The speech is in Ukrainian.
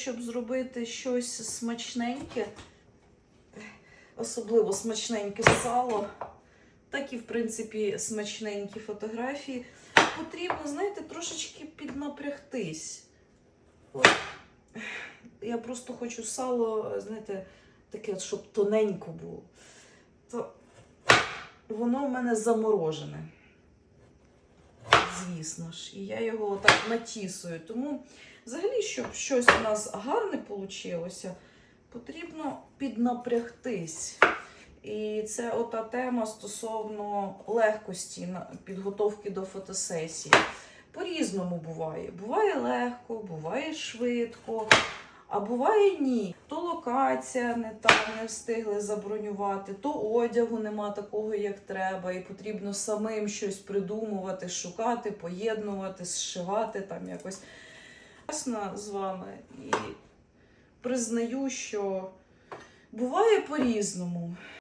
Щоб зробити щось смачненьке, особливо смачненьке сало, так і, в принципі, смачненькі фотографії, потрібно, знаєте, трошечки піднапрягтись. От, я просто хочу сало, знаєте, таке, щоб тоненько було. То воно в мене заморожене. Звісно ж, і я його так натісую. Тому, взагалі, щоб щось у нас гарне вийшло, потрібно піднапрягтись. І це ота тема стосовно легкості підготовки до фотосесії. По-різному буває. Буває легко, буває швидко, а буває ні. То локація не та не встигли забронювати, то одягу нема такого, як треба, і потрібно самим щось придумувати, шукати, поєднувати, зшивати там якось. Чесно з вами і признаю, що буває по-різному.